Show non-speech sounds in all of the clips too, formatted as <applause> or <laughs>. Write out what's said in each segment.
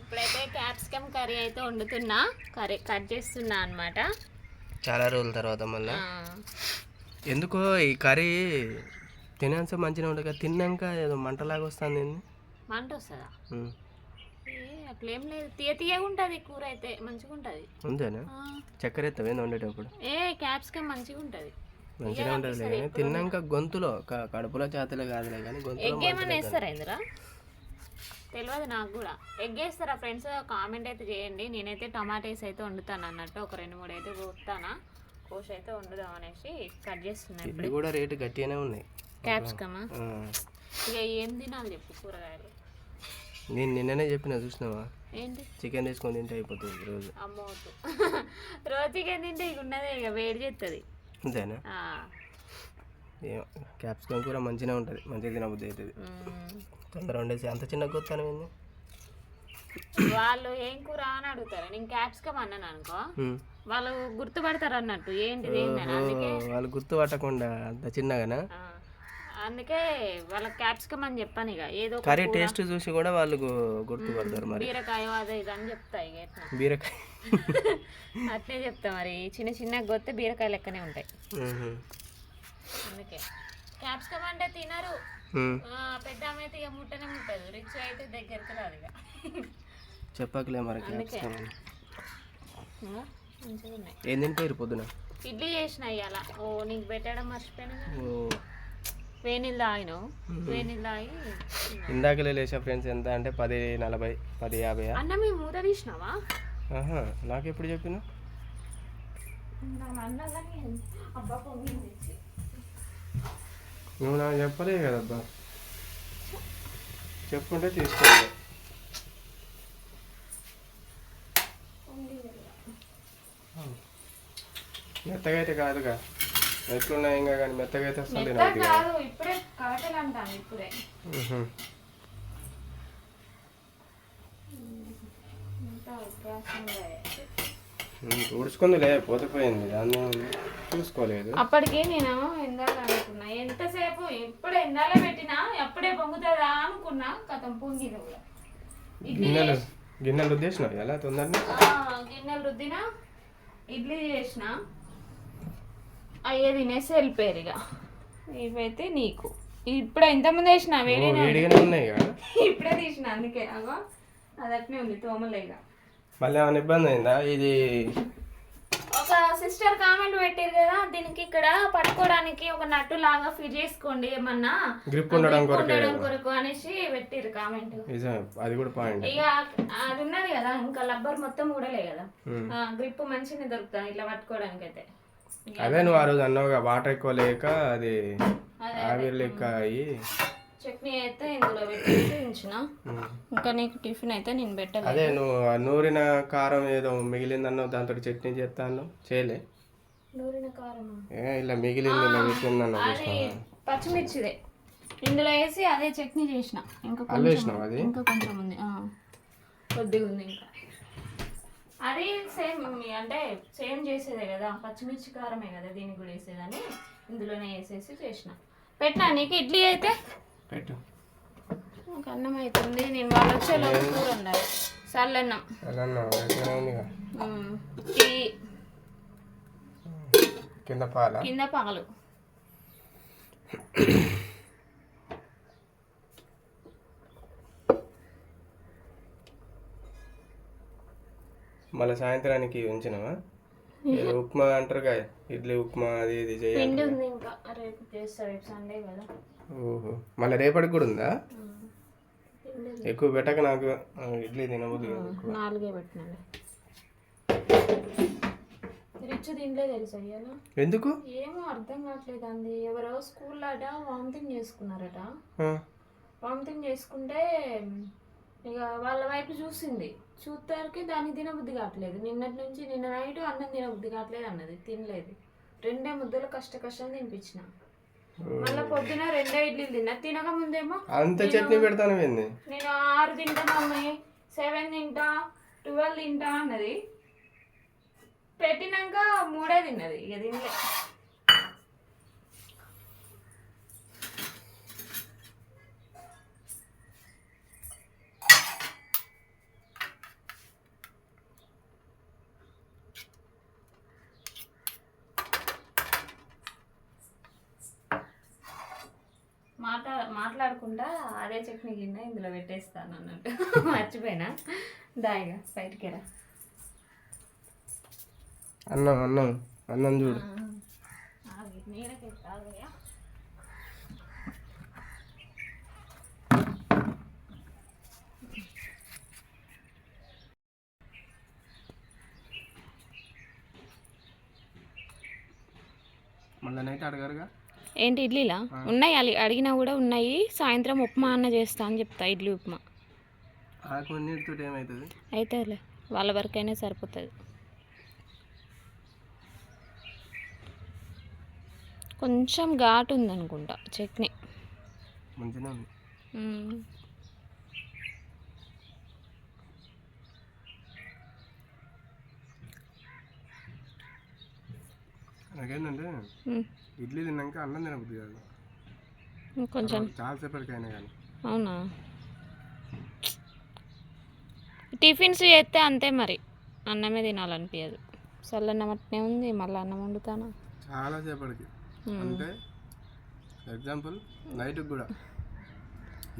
ఇప్పుడైతే capsicum curry అయితే వండుతున్నా. Curry cut చేస్తున్నా అనమాట చాలా రోజుల తర్వాత మళ్ళీ. ఎందుకో ఈ కర్రీ తినేంత మంచిగా కదా తిన్నాక ఏదో మంటలాగా వస్తుంది? మంట వస్తుందా? అట్లేం లేదు. తీయ తీయగా ఉంటుంది కూర అయితే మంచిగా ఉంటుంది. ఉందేనా చక్కెర ఎత్తవేంది వండేటప్పుడు? ఏ క్యాప్సికమ్ మంచిగా ఉంటుంది. మంచిగా ఉంటుంది తిన్నాక గొంతులో కడుపులో చేతలే కాదులే కానీ గొంతులో ఎగ్ ఏమైనా వేస్తారా ఇందులో? తెలియదు నాకు కూడా. ఎగ్ వేస్తారా ఫ్రెండ్స్ కామెంట్ అయితే చేయండి. నేనైతే టమాటేస్ అయితే వండుతాను అన్నట్టు ఒక రెండు మూడు అయితే కోస్తానా. కోసి అయితే వండుదాం అనేసి కట్ చేస్తున్నా ఇప్పుడు. కూడా రేటు గట్టిగానే ఉన్నాయి. క్యాప్సికమా. ఇక ఏం తినాలి చెప్పు కూరగాయలు? నేను నిన్ననే చెప్పిన చూసినావా? ఏంటి? చికెన్ తీసుకొని తింటే అయిపోతుంది <laughs> రోజు అమ్మో రోజు చికెన్ తింటే ఇక ఉన్నదే ఇక వేడి చేస్తుంది అంతేనా? క్యాప్సికమ్ కూర మంచిగా ఉంటుంది. మంచిగా తినబుద్ధి అవుతుంది. తొందర వండేసి అంత చిన్న గొత్తాను ఏంది? వాళ్ళు ఏం కూర అని అడుగుతారు. నేను క్యాప్సికమ్ అన్నాను అనుకో. వాళ్ళు గుర్తుపడతారు అన్నట్టు ఏంటిది ఏంటని అందుకే వాళ్ళు గుర్తుపట్టకుండా అంత చిన్నగానా? అందుకే వాళ్ళకి క్యాప్సికమ్ అని చెప్పాను ఇక. ఏదో కర్రీ టేస్ట్ చూసి కూడా వాళ్ళు గుర్తుపడతారు మరి. బీరకాయ అదే ఇది అని చెప్తా ఇక ఎట్లా. బీరకాయ. <laughs> అట్లే చెప్తా మరి. చిన్న చిన్న గొత్తే బీరకాయ లెక్కనే ఉంటాయి. అందుకే. క్యాప్సికమ్ అంటే తినరు. పెద్ద ఆమె అయితే ఇక ముట్టనే ముట్టదు. రిచ్ అయితే దగ్గరికి రాదు ఇక. చెప్పకలే మరి క్యాప్సికమ్ ఏం తినిపోయారు పొద్దున? ఇడ్లీ చేసిన ఇవాళ ఓ నీకు పెట్టడం మర్చిపోయినా కదా. ఓ. వేనీళ్ళు తాగిన వేనీళ్ళు తాగి తిన్నా. ఇందాకలే లేచా ఫ్రెండ్స్ ఎంత అంటే పది నలభై పది యాభై అన్న మేము మూత తీసినావా? ఆహా నాకెప్పుడు చెప్పిన అన్న కానీ అబ్బా పొంగింది. నువ్వు నాకు చెప్పలే కదబ్బా. చెప్పుంటే తీసుకోవాలి. మెత్తగా అయితే కాదుగా. ఎట్లున్నా ఇంకా కానీ మెత్తగా అయితే. కాదు ఇప్పుడే. ఉమ్, తుడుచుకుందిలే పోతే పోయింది దాన్ని? చూసుకోలేదు అప్పటికి నేను ఇందాక అనుకున్నా. ఎంతసేపు? ఇప్పుడు ఎందాలే పెట్టినా ఎప్పుడే పొంగుతుందా అనుకున్నా. కథం పొంగింది కూడా. గిన్నెలు గిన్నెలు ఉద్దేశం ఎలా? తొందరని? ఆ, గిన్నెలు రుద్దిన ఇడ్లీ చేసిన అయ్యే తినేసి వెళ్ళిపోయారు ఇక. ఇవైతే నీకు. ఇప్పుడు ఎంతమంది వేసిన వేడి వేడిగానే ఉన్నాయి కదా <laughs> ఇప్పుడే తీసిన అందుకే. అగో అది అట్నే ఉంది తోమలేగా మళ్ళీ ఏమైనా ఇబ్బంది అయిందా? ఇది ఒక సిస్టర్ కామెంట్ పెట్టారు కదా దీనికి ఇక్కడ పట్టుకోవడానికి ఒక నట్టు లాగా ఫిట్ చేసుకోండి ఏమన్నా. గ్రిప్ ఉండడం కొరకే అనేసి పెట్టారు కామెంట్. అది కూడా పాయింట్. ఇక అది ఉన్నది కదా ఇంకా లబ్బర్ మొత్తం ఊడలే కదా. గ్రిప్ మంచిగా దొరుకుతుంది ఇట్లా పట్టుకోవడానికి అయితే అదే నువ్వు ఆ రోజు అన్నావుగా వాటర్ ఎక్కువ లేక అది అదే. ఆవిరి లెక్క అయ్యి. చట్నీ అయితే ఇందులో పెట్టేసి ఉంచిన. ఇంకా నీకు టిఫిన్ అయితే నేను పెట్టలేదు. అదే నువ్వు ఆ నూరిన కారం ఏదో మిగిలిందన్నావు దాంతో చట్నీ చేస్తాను చేయలే. నూరిన కారం ఏ ఇలా మిగిలింది ఇలా పచ్చిమిర్చిదే. ఇందులో వేసి అదే చట్నీ చేసిన. ఇంకా కొంచెం వేసినావు అది? ఇంకా కొంచెం ఉంది ఆ. కొద్దిగా ఉంది ఇంకా. అది సేమ్ అంటే సేమ్ చేసేదే కదా పచ్చిమిర్చి కారమే కదా దీనికి కూడా వేసేదని ఇందులోనే వేసేసి చేసిన. పెట్టినా నీకు? ఇడ్లీ అయితే? పెట్టు. అన్నం అవుతుంది నేను వాళ్ళు వచ్చేలోపు కూర ఉండాలి. టీ. కింద పాల? కింద పగలు మళ్ళీ సాయంత్రానికి ఉంచినావా? ఉప్మా అంటారుగా ఇడ్లీ ఉప్మా అది ఇది ఉంది ఇంకా. రేపు చేస్తా రేపు సండే కదా. ఓహో. మళ్ళీ రేపటికి కూడా ఉందా. ఎక్కువ పెట్టక నాకు ఇడ్లీ తినబుద్ది కాదు ఎక్కువ. నాలుగే రిచ్ తెలుసా ఎందుకు? ఏమో అర్థం కావట్లేదు అంది. ఎవరో స్కూల్లో అట వామిటింగ్ చేసుకున్నారట వామిటింగ్ చేసుకుంటే ఇక వాళ్ళ వైపు చూసింది. చూస్తారికి దాన్ని తినబుద్ధి కావట్లేదు. నిన్నటి నుంచి నిన్న నైట్ అన్నం తినబుద్ధి కావట్లేదు అన్నది. తినలేదు. రెండే ముద్దలు కష్ట కష్టం తినిపించిన. మళ్ళీ పొద్దున రెండే ఇడ్లీలు తిన్నా. తినక ముందేమో అంత చట్నీ పెడతాను నేను ఆరు తింటా మమ్మీ. సెవెన్ తింటా. ట్వెల్వ్ తింటా అన్నది. పెట్టినాక మూడే తిన్నది. ఇక తినలే. అదే చట్నీ కింద ఇందులో పెట్టేస్తాను అన్నట్టు. మర్చిపోయినా? దాయిగా బయటికి రా. అన్నం అన్నం అన్నం చూడు. మళ్ళీ నైట్ అడగారుగా ఏంటి ఇడ్లీలా? ఉన్నాయి అలి- అడిగినా కూడా ఉన్నాయి. సాయంత్రం ఉప్మా అన్న చేస్తా అని చెప్తా ఇడ్లీ ఉప్మా. అయితేలే వాళ్ళ వరకైనా సరిపోతుంది. కొంచెం ఘాటు ఉందనుకుంటా చట్నీ. నాకేంటంటే మ్మ్. ఇడ్లీ తిన్నాక అన్నం తినబుద్ది కాదు. కొంచెం చాలాసేపటికైనా కానీ. అవునా? టిఫిన్స్ చేస్తే అంతే మరి. అన్నమే తినాలనిపించదు చల్లన్నం అట్నే ఉంది మళ్ళీ అన్నం వండుతానా? చాలాసేపటికి. అంటే ఎగ్జాంపుల్ నైట్కి కూడా.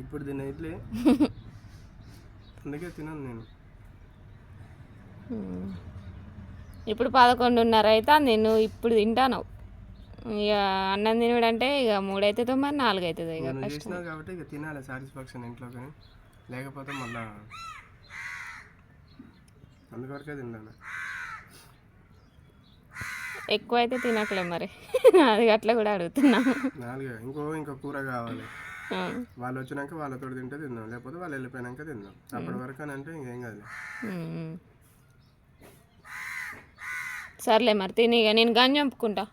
ఇప్పుడు తిన్న ఇడ్లీ <laughs> అందుకే తినను నేను. ఇప్పుడు పదకొండున్నర అయితే నేను ఇప్పుడు తింటాను ఇక అన్నం తినడంటే ఇక మూడైతే తొమ్మిది నాలుగు అవుతుంది ఇక కష్టం చేసినావు కాబట్టి ఇక తినాలి సాటిస్ఫాక్షన్ ఇంట్లో కానీ లేకపోతే మళ్ళా అందువరకే తిన్నాను. ఎక్కువ అయితే తినట్లే మరి. అది అట్లా కూడా అడుగుతున్నాము నాలుగే ఇంకో ఇంకో కూర కావాలి. వాళ్ళు వచ్చినాక వాళ్ళతో తింటే తిందాం లేకపోతే వాళ్ళు వెళ్ళిపోయినాక తిందాం అప్పటి వరకు అని అంటే ఇంకేం కాదు. సర్లే మరి తిని ఇక నేను గంజి చంపుకుంటా?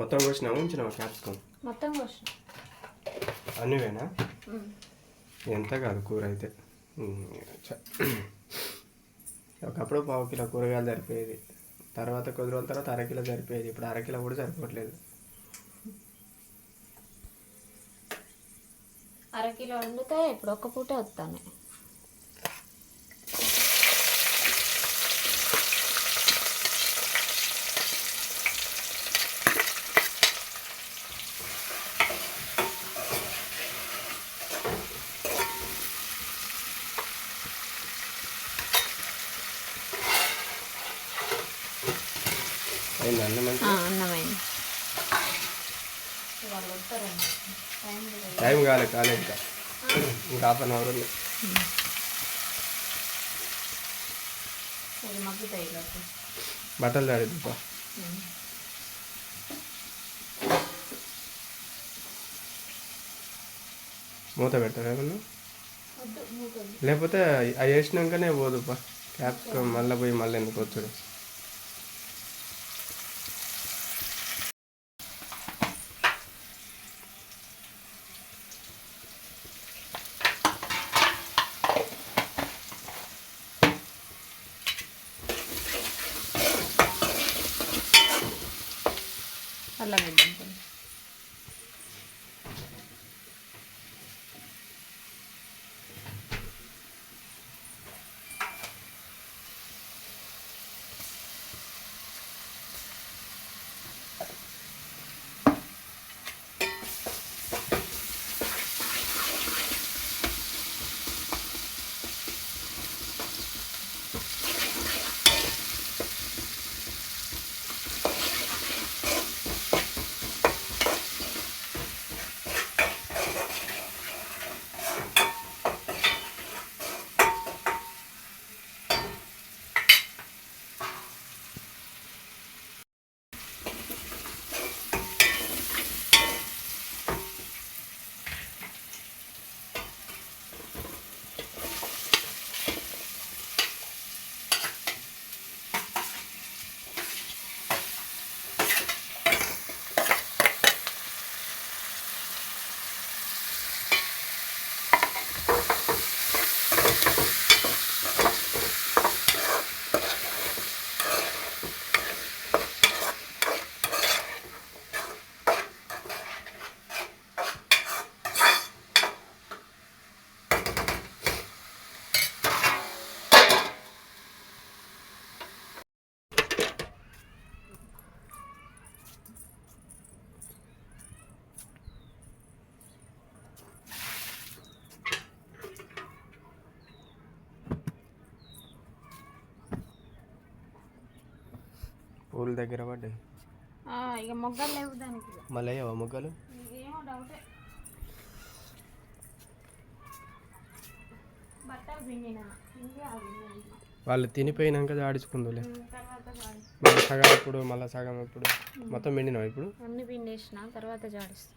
మొత్తం కోసినాము ఉంచినాము క్యాప్సికమ్ మొత్తం కోసం అన్నీవేనా? ఎంత కాదు కూర అయితే. ఒకప్పుడు పావు కిలో కూరగాయలు సరిపోయేది. తర్వాత కొద్ది రోజుల తర్వాత అరకిలో సరిపోయేది. ఇప్పుడు అరకిలో కూడా సరిపోవట్లేదు. అరకిలో వండితే ఇప్పుడు ఒక్క పూటే వస్తాను. అన్నమైంది. టైం కాలే కాలేదు ఇంకా హాఫ్ అన్ అవర్ ఉంది. బట్టలు తాడేది పా. మూత పెడతారా ఏమన్నా? లేకపోతే అవి వేసినాకనే పోదు పా క్యాప్సికమ్ మళ్ళీ పోయి మళ్ళీ ఎందుకు వచ్చాడు ఊళ్ళ దగ్గర పడ్డాయి. ఇక మొగ్గలు లేవు దానికి ఇక. మళ్ళీ అయ్యావా మొగ్గలు? ఏమో డౌటే. వాళ్ళు తినిపోయినాక జాడించుకుందులే. జాడి మళ్ళీ సగం ఇప్పుడు మళ్ళీ సగం ఇప్పుడు. మొత్తం పిండినావు ఇప్పుడు? అన్ని పిండేసిన తర్వాత జాడిస్తా.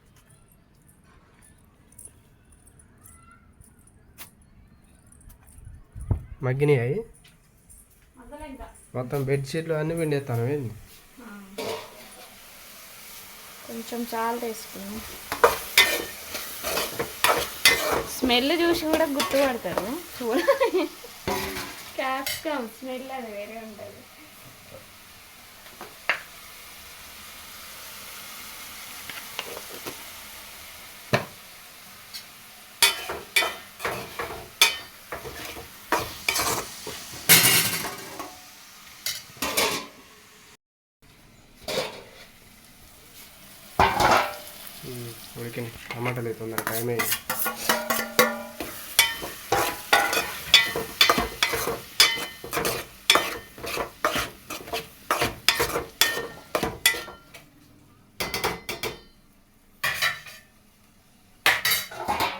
మగ్గినాయి మొత్తం బెడ్షీట్లు అన్నీ పిండేస్తాను ఏంది? కొంచెం చాలు వేసుకున్నాం స్మెల్ చూసి కూడా గుర్తుపడతారు. చూడ క్యాప్సికమ్ స్మెల్ అది వేరే ఉంటుంది ఉడికినాయి టమాటాలు అవుతుంది టైం అయింది.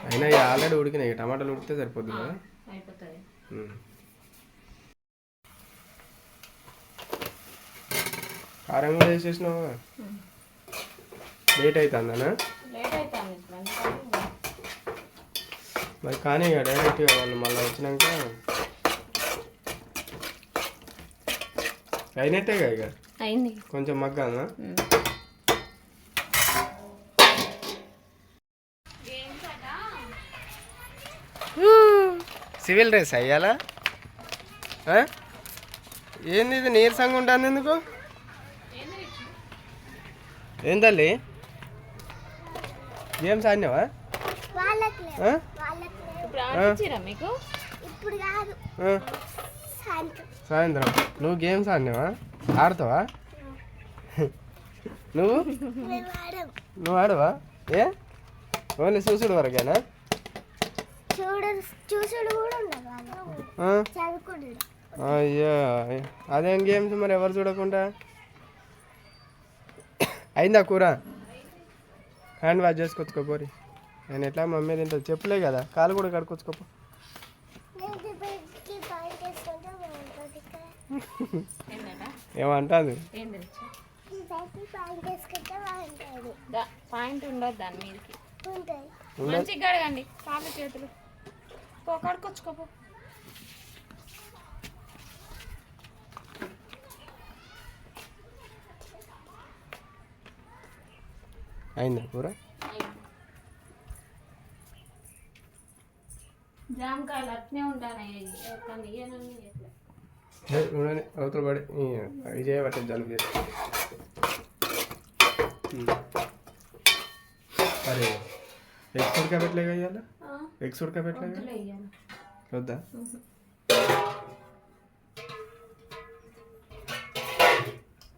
అయినా ఆల్రెడీ ఉడికినాయి. టమాటాలు ఉడికితే సరిపోద్ది కదా. కారం కూడా వేసేసినావు? లేట్ అవుతుందనా లేట్ అవుతాను ఇప్పుడు అందుకని మరి కానీ ఇక డైరెక్ట్గా వాళ్ళు మళ్ళీ వచ్చినాక అయినట్టేగా ఇక? అయింది. కొంచెం మగ్గానా సివిల్ డ్రెస్ అయ్యాలా? ఏంది ఇది నీరసంగా ఉంటుంది ఎందుకు? ఏం తల్లి? గేమ్స్ ఆడినావా? మీకు? ఇప్పుడు కాదు. సాయంత్రం. నువ్వు గేమ్స్ ఆడినావా? ఆడతావా? నువ్వు? నువ్వు ఆడవా? ఏ? ఓన్లీ చూసుడు వరకేనా? చూడ చూసుడు కూడా ఉండదు వాళ్ళు ఆ? చదువుకుంటు అయ్యో. అదేం గేమ్స్ మరి ఎవరు చూడకుండా? అయిందా కూర? హ్యాండ్ వాష్ చేసుకొచ్చుకోపోరి నేను ఎట్లా మమ్మీ తింటా చెప్పులే కదా? కాలు కూడా కడుకొచ్చుకోపో ఏమంటుంది పాయింట్ ఉండదు దాని మీదకి. ఉంటుంది మంచిగా కడగండి కాళ్ళు చేతులు. పో కడుకొచ్చుకోపో అయిందా కూర? జామకాయలు అట్నే ఉంటాయి కానీ ఇయ్యనని ఎట్లా ఏ, ఉండని, అవతల పడి ఈ, ఇది చేయబట్టే జలుబు చేసి అరే ఎగ్స్ ఉడకబెట్టలేగా ఇవాళ ఎగ్స్ ఉడకబెట్టలేగా వద్దులే ఇయ్యను వద్దా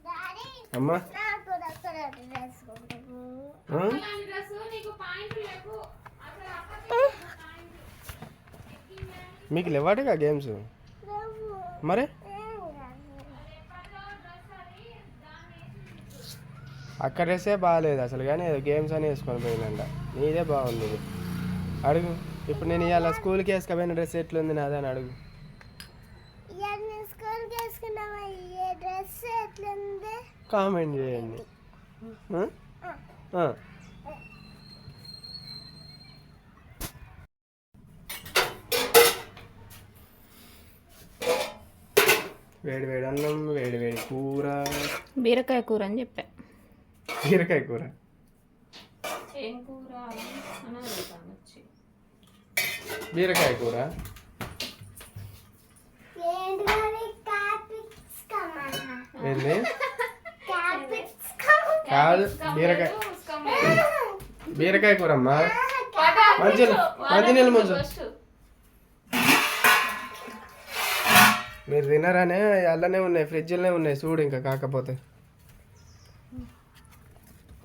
డాడీ అమ్మా నాకు అక్కడ డ్రెస్ కొంటాము ఆ? మీకు లేవాటగా గేమ్స్? మరి? అక్కడ డ్రెస్సే బాగాలేదు అసలు కానీ గేమ్స్ అని వేసుకొని పోయిందంట. నీదే బాగుంది. అడుగు. ఇప్పుడు నేను ఇవాళ స్కూల్కి వేసుకపోయిన డ్రెస్ ఎట్లుంది నాదే అని అడుగు. కామెంట్ చేయండి. వేడి వేడి అన్నం వేడి వేడి కూర. బీరకాయ కూర అని చెప్పా. బీరకాయ కూర. ఏం బీరకాయ కూర. ఏంది? కాదు బీరకాయ. బీరకాయ కూర అమ్మా మంచి మంచి నీళ్ళు ముంచు మీరు తినరానే అల్లనే ఉన్నాయి ఫ్రిడ్జ్లోనే ఉన్నాయి చూడు ఇంకా కాకపోతే.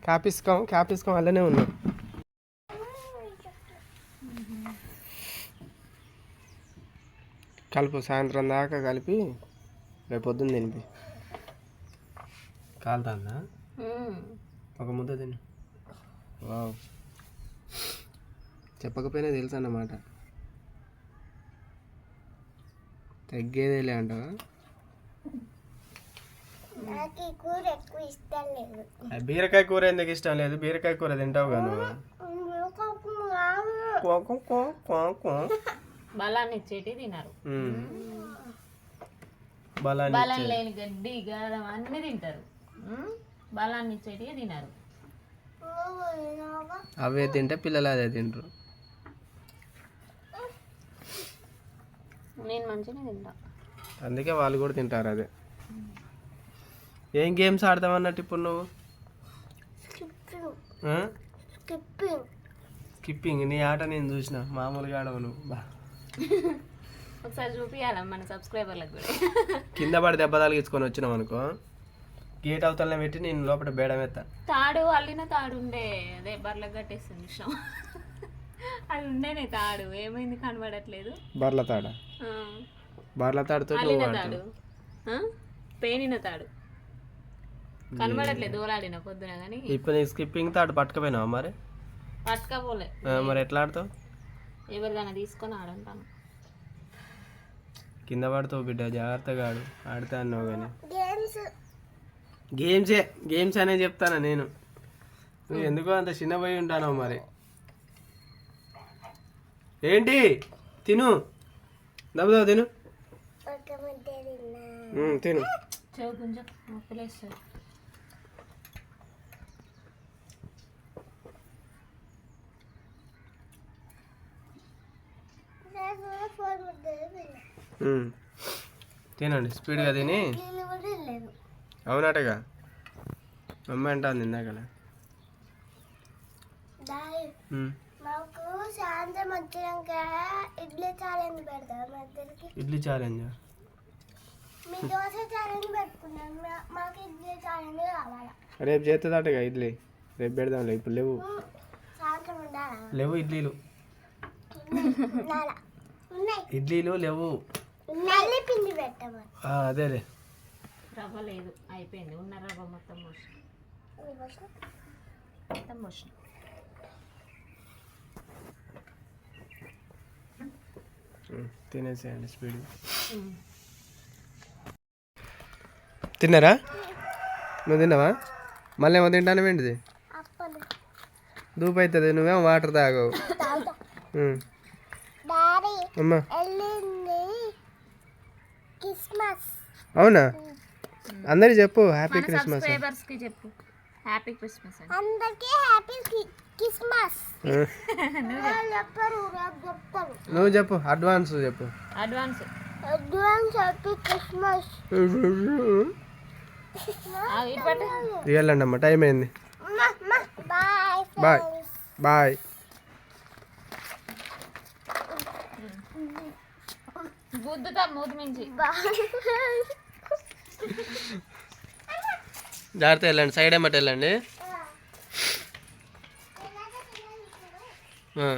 కాపిస్కం కాపిస్కం అల్లనే ఉన్నాయి. కలుపు సాయంత్రం దాకా కలిపి రేపు పొద్దున్న తినిపి. కాలుతుందా. ఒక ముద్ద తిను. వావ్. చెప్పకపోయినా తెలుసు అన్నమాట తగ్గేదేలే అంటావా? నాకు ఈ కూర ఎక్కువ ఇష్టం లేదు. బీరకాయ కూర ఎందుకు ఇష్టం లేదు? బీరకాయ కూర నువ్వు. క్వా క్వా క్వా. బలాన్ని ఇచ్చేటి తినరు. బలం లేని గడ్డి గరం అన్ని తింటారు? బలాన్ని ఇచ్చేటి తినరు. అవే తింటే పిల్లలు అదే తింటారు. నేను మంచిగా తింటా. అందుకే వాళ్ళు కూడా తింటారు అదే. ఏం గేమ్స్ ఆడతామన్నట్టు ఇప్పుడు నువ్వు? స్కిప్పింగ్ స్కిప్పింగ్ నీ ఆట నేను చూసిన. మామూలుగా ఆడవు నువ్వు. బా. ఒకసారి చూపించాలా మన సబ్స్క్రైబర్లకు కూడా? కింద పడి దెబ్బ తలిగించుకొని వచ్చినాం అనుకో గేట్ అవతలనే పెట్టి నేను లోపల బేడం ఎత్తా తాడు అల్లిన తాడు ఉండే. అదే బర్లకు కట్టేస్తుంది అది ఉండేనే తాడు. ఏమైంది కనబడట్లేదు? బర్ల తాడ? బర్ల తాడుతో అల్లిన తాడు? పేనిన తాడు. కనబడట్లేదు దూరాడిన పొద్దున కానీ ఇప్పుడు నీ స్కిప్పింగ్ తాడు పట్టుకపోయినావా మరి? పట్టుకపోలే. మరి ఎట్లా ఆడతావు? ఎవరిదైనా తీసుకొని ఆడంటాను. కింద పడతావు బిడ్డ జాగ్రత్తగా ఆడు. ఆడితే అన్నావు కానీ గేమ్స్. గేమ్సే గేమ్స్ అనే చెప్తాను నేను? నువ్వు ఎందుకో అంత చిన్న పోయి ఉంటాను మరి? ఏంటి? తిను. దబ్బుదావు తిను. తిను. చెవు కొంచెం నొప్పిలేస్తుంది. తినండి స్పీడ్గా తిని. అవునటగా? అమ్మ అంటుంది ఇందాక డాడీ ఉమ్. మాకు సాయంత్రం వచ్చినాక ఇడ్లీ ఛాలెంజ్ పెడతాం ఇడ్లీ ఛాలెంజ్ మీ దోశ ఛాలెంజ్ పెట్టుకున్నాం. మాకు ఇడ్లీ ఛాలెంజ్ కావాలా? రేపు చేస్తుందటగా ఇడ్లీ. రేపు పెడదాంలే ఇప్పుడు లేవు. సాయంత్రం ఉండాలా? లేవు ఇడ్లీలు. ఉండాలా ఉన్నాయి. ఇడ్లీలు లేవు. నల్లి పిండి పెట్టమని ఆ, అదేలే రవ్వ లేదు అయిపోయింది. ఉన్న రవ్వ మొత్తం పోసిన మొత్తం పోసిన తినేసేయండి స్పీడ్. తిన్నారా? నువ్వు తిన్నావా? మళ్ళీ ఏమో తింటాను ఏంటిది? దూపు అవుతుంది నువ్వేమో వాటర్ తాగవు. అమ్మా. అవునా? అందరికి చెప్పు హ్యాపీ క్రిస్మస్ సబ్స్క్రైబర్స్కి చెప్పు. హ్యాపీ క్రిస్మస్ అందరికీ హ్యాపీ క్రిస్మస్ వాళ్ళు చెప్పరు రేపు చెప్తారు నువ్వు చెప్పు. అడ్వాన్స్ చెప్పు అడ్వాన్స్ అడ్వాన్స్ హ్యాపీ క్రిస్మస్ వెళ్ళండి అమ్మ టైం అయింది. బాయ్ బాయ్ జాగ్రత్త వెళ్ళండి సైడ్ ఏమట వెళ్ళండి. ఆ.